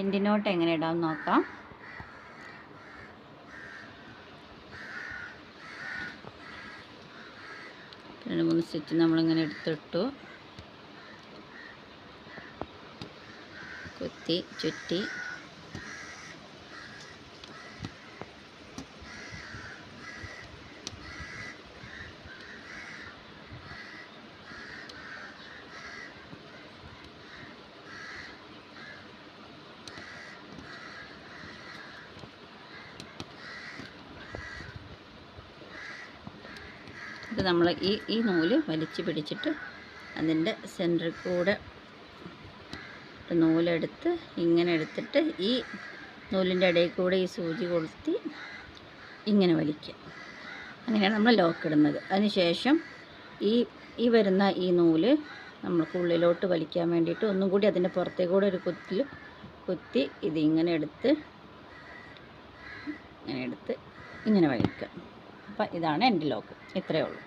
എൻഡിനോട്ട് എങ്ങനെ ഇടാം നോക്കാം. രണ്ട് മൂന്ന് സ്റ്റിച്ച് നമ്മളിങ്ങനെ എടുത്തിട്ടു. കുത്തി ചുറ്റി ഇത് നമ്മൾ ഈ ഈ നൂൽ വലിച്ചു പിടിച്ചിട്ട് അതിന്റെ സെന്ററിൽ കൂടെ നൂലെടുത്ത് ഇങ്ങനെ എടുത്തിട്ട് ഈ നൂലിന്റെ ഇടയിൽ കൂടെ ഈ സൂചി കൊളുത്തി ഇങ്ങനെ വലിക്കുക. അങ്ങനെയാണ് നമ്മൾ ലോക്ക് ഇടുന്നത്. അതിനുശേഷം ഈ ഈ വരുന്ന ഈ നൂൽ നമ്മൾക്ക് ഉള്ളിലോട്ട് വലിക്കാൻ വേണ്ടിയിട്ട് ഒന്നും കൂടി അതിന്റെ പുറത്തേ കൂടെ ഒരു കുത്തിൽ കുത്തി ഇതിങ്ങനെ എടുത്ത് ഇങ്ങനെ എടുത്ത് ഇങ്ങനെ വലിക്കുക. അപ്പം ഇതാണ് എന്റെ ലോക്ക്. ഇത്രയേ ഉള്ളൂ.